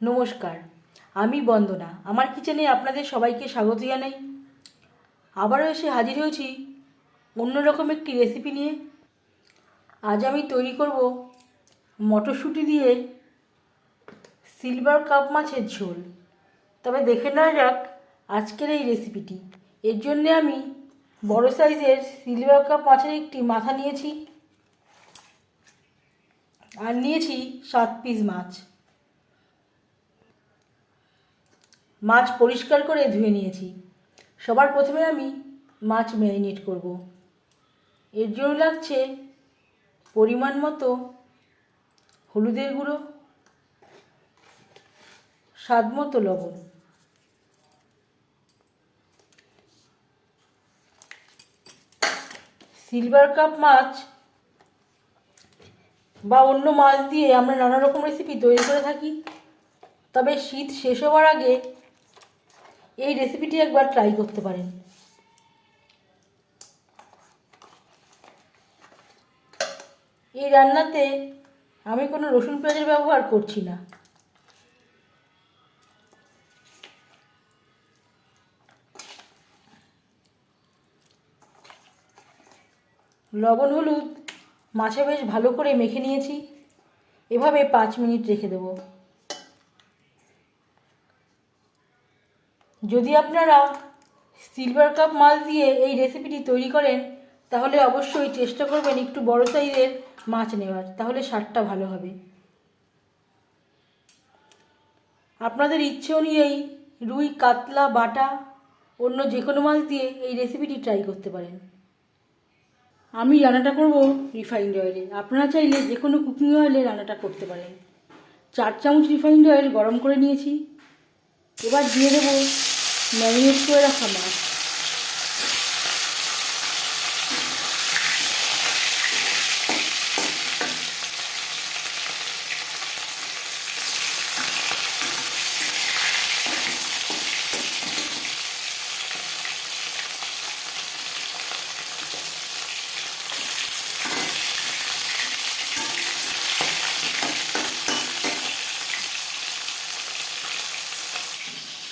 নমস্কার, আমি বন্দনা। আমার কিচেনে আপনাদের সবাইকে স্বাগত জানাই। আবারও এসে হাজির হয়েছি অন্যরকম একটি রেসিপি নিয়ে। আজ আমি তৈরি করব মটরশুঁটি দিয়ে সিলভার কাপ মাছের ঝোল। তবে দেখে নেওয়া যাক আজকের এই রেসিপিটি এর জন্যে আমি বড় সাইজের সিলভার কাপ মাছের একটি মাথা নিয়েছি। আর নিয়েছি সাত পিস মাছ। মাছ পরিষ্কার করে ধুয়ে নিয়েছি। সবার প্রথমে আমি মাছ ম্যারিনেট করব। এর জন্য লাগছে পরিমাণ মতো হলুদের গুঁড়ো, স্বাদ মতো লবণ। সিলভার কাপ মাছ বা অন্য মাছ দিয়ে আমরা নানা রকম রেসিপি তৈরি করে থাকি। তবে শীত শেষ হওয়ার আগে এই রেসিপিটি একবার ট্রাই করতে পারেন। এই রান্নাতে আমি কোনো রসুন পেঁয়াজের ব্যবহার করছি না। লবণ, হলুদ মাছে বেশ ভালো করে মেখে নিয়েছি। এভাবে পাঁচ মিনিট রেখে দেব। যদি আপনারা সিলভার কাপ মাছ দিয়ে এই রেসিপিটি তৈরি করেন, তাহলে অবশ্যই চেষ্টা করবেন একটু বড় সাইজের মাছ নেওয়ার। তাহলে স্বাদটা ভালো হবে। আপনাদের ইচ্ছে অনুযায়ী রুই, কাতলা, বাটা, অন্য যে কোনো মাছ দিয়ে এই রেসিপিটি ট্রাই করতে পারেন। আমি রান্নাটা করব রিফাইন্ড অয়েলে আপনারা চাইলে যে কোনো কুকিং অয়েলে রান্নাটা করতে পারেন। চার চামচ রিফাইন্ড অয়েল গরম করে নিয়েছি। এবার দিয়ে দেবো ম্যারিনেট করে রাখা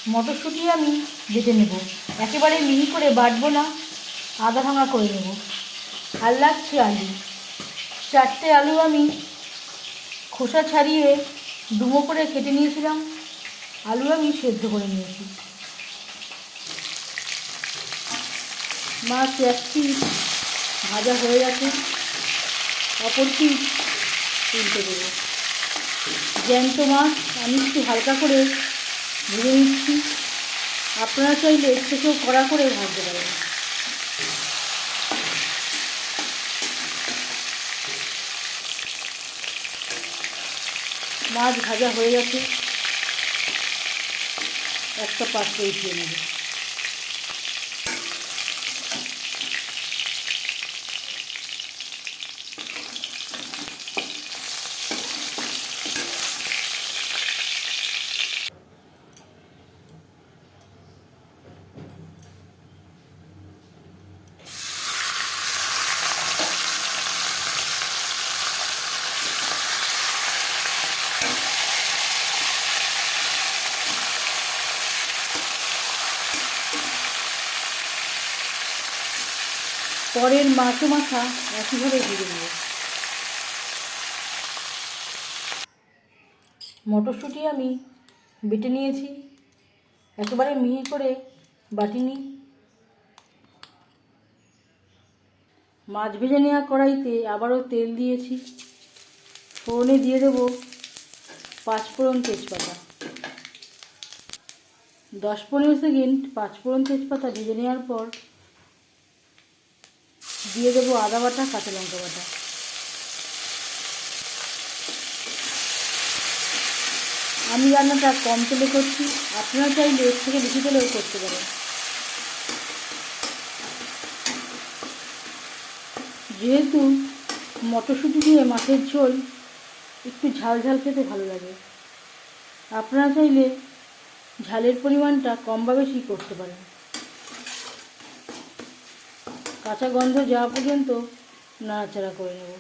মটরশুঁটি আমি বেটে নেব। একেবারে মিহি করে বাটবো না, আধা ভাঙা করে নেব। আর লাগছে আলু। চারটে আলু আমি খোসা ছাড়িয়ে ডুমো করে কেটে নিয়েছিলাম। আলু আমি সেদ্ধ করে নিয়েছি। মাছ এক পিস ভাজা হয়ে গেছে। অপর পিস তুলতে দেবো। জ্যান্ত মাছ, আমি একটু হালকা করে ভেজে নিচ্ছি। আপনারা চাইলে এর থেকেও কড়া করে ভাজতে পারেন। মাছ ভাজা হয়ে গেছে। একটা পাত্রে উঠিয়ে নেব। পরের মাছও মাথা একইভাবে নেব মটরশুঁটি আমি বেটে নিয়েছি, একেবারে মিহি করে বাটিনি। মাছ ভেজে নেওয়া কড়াইতে আবারও তেল দিয়েছি। ফোড়নে দিয়ে দেবো পাঁচফোড়ন তেজপাতা। দশ পনেরো সেকেন্ড পাঁচফোড়ন তেজপাতা ভেজে নেওয়ার পর দিয়ে দেবো আদা বাটা, কাঁচা লঙ্কা বাটা। আমি রান্নাটা কম তেলে করছি, আপনারা চাইলে এর থেকে বেশি তেলেও করতে পারেন। যেহেতু মটরশুঁটি দিয়ে মাছের ঝোল একটু ঝাল ঝাল খেতে ভালো লাগে, আপনারা চাইলে ঝালের পরিমাণটা কম বা বেশি করতে পারেন। কাঁচা গন্ধ যাওয়া পর্যন্ত নাড়াচাড়া করে নেব।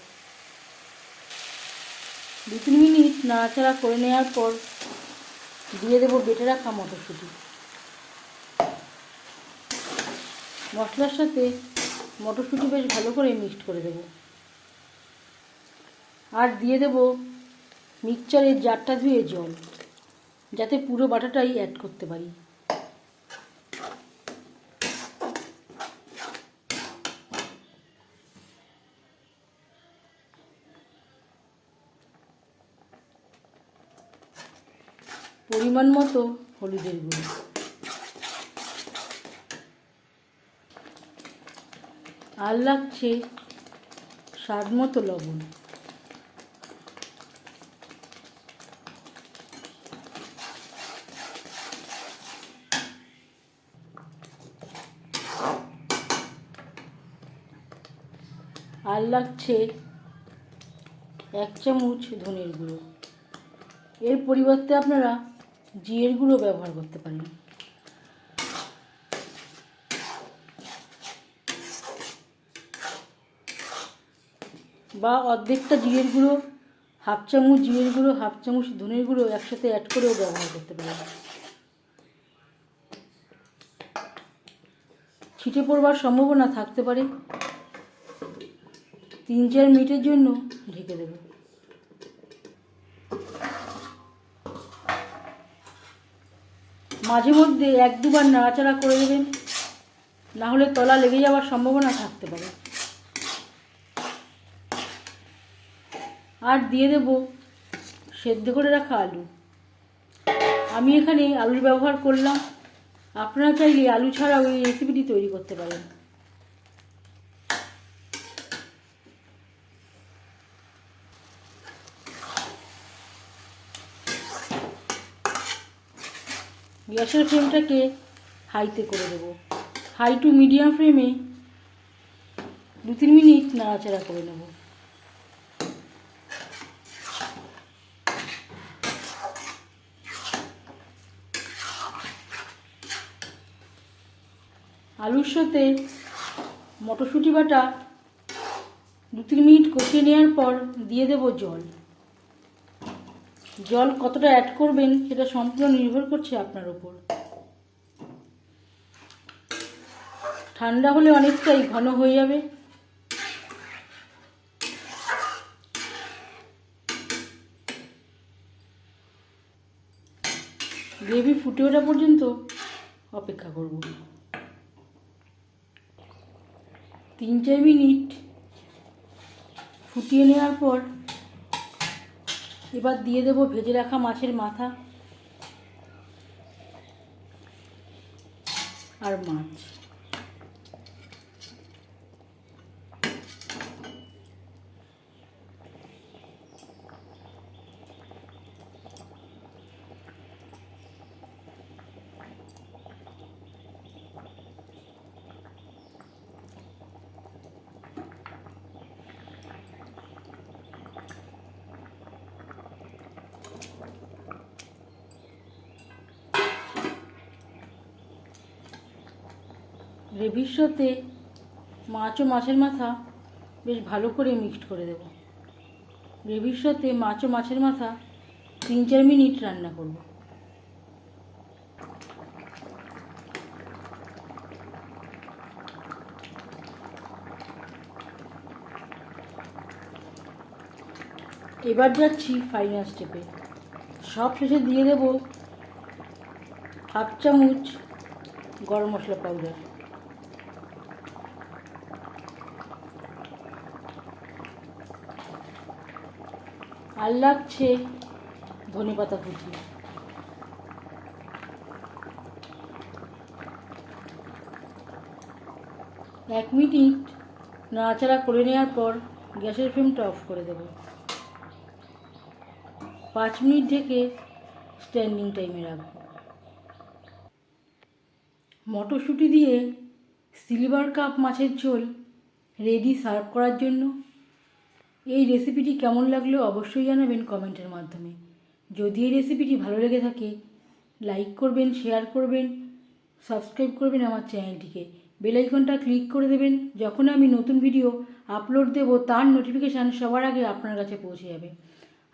দু তিন মিনিট নাড়াচাড়া করে নেওয়ার পর দিয়ে দেবো বেটে রাখা মটরশুঁটি। মশলার সাথে মটরশুঁটি বেশ ভালো করে মিক্সড করে দেবো। আর দিয়ে দেবো মিক্সচারের জারটা ধুয়ে জল, যাতে পুরো বাটাটাই অ্যাড করতে পারি। পরিমাণ মতো হলুদের গুঁড়ো। আর লাগছে স্বাদ মতো লবণ। আর লাগছে এক চামচ ধনের গুঁড়ো। এর পরিবর্তে আপনারা জিরের গুঁড়ো ব্যবহার করতে পারেন। বা অর্ধেকটা জিরের গুঁড়ো, হাফ চামচ জিরের গুঁড়ো, হাফ চামচ ধনের গুঁড়ো একসাথে অ্যাড করেও ব্যবহার করতে পারেন। ছিটে পড়বার সম্ভাবনা থাকতে পারে। তিন চার মিনিটের জন্য ঢেকে দেবো মাঝে মধ্যে এক দুবার নাড়াচাড়া করে দেবেন না হলে তলা লেগে যাওয়ার সম্ভাবনা থাকতে পারে। আর দিয়ে দেব সেদ্ধ করে রাখা আলু। আমি এখানে আলুর ব্যবহার করলাম। আপনারা চাইলে আলু ছাড়াও এই রেসিপিটি তৈরি করতে পারেন। গ্যাসের ফ্লেমটাকে হাইতে করে দেবো। হাই টু মিডিয়াম ফ্লেমে দু তিন মিনিট নাড়াচাড়া করে নেব। আলুর সাথে মটরশুঁটি বাটা দু তিন মিনিট কষিয়ে নেওয়ার পর দিয়ে দেব জল। জল কতটা অ্যাড করবেন সেটা সম্পূর্ণ নির্ভর করছে আপনার ওপর ঠান্ডা হলে অনেকটাই ঘন হয়ে যাবে। গ্রেভি ফুটে ওঠা পর্যন্ত অপেক্ষা করব। তিন চার মিনিট ফুটিয়ে নেওয়ার পর এবার দিয়ে দেবো ভেজে রাখা মাছের মাথা আর মাছ। গ্রেভির সাথে মাছ ও মাছের মাথা বেশ ভালো করে মিক্সড করে দেব। গ্রেভির সাথে মাছ ও মাছের মাথা তিন চার মিনিট রান্না করব। এবার যাচ্ছি ফাইনাল স্টেপে সব শেষে দিয়ে দেব হাফ চামচ গরম মশলা পাউডার আর লাগছে ধনে পাতা কুচি। এক মিনিট নাড়াচাড়া করে নেওয়ার পর গ্যাসের ফ্লেমটা অফ করে দেব। পাঁচ মিনিট ঢেকে স্ট্যান্ডিং টাইমে রাখব। মটরশুঁটি দিয়ে সিলভার কাপ মাছের ঝোল রেডি সার্ভ করার জন্য এই রেসিপিটি কেমন লাগল অবশ্যই জানাবেন কমেন্টের মাধ্যমে। যদি এই রেসিপিটি ভালো লেগে থাকে লাইক করবেন শেয়ার করবেন সাবস্ক্রাইব করবেন আমার চ্যানেলটিকে বেল আইকনটা ক্লিক করে দেবেন, যখন আমি নতুন ভিডিও আপলোড দেব, তার নোটিফিকেশান সবার আগে আপনার কাছে পৌঁছে যাবে।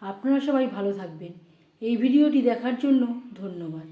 আপনারা সবাই ভালো থাকবেন। এই ভিডিওটি দেখার জন্য ধন্যবাদ।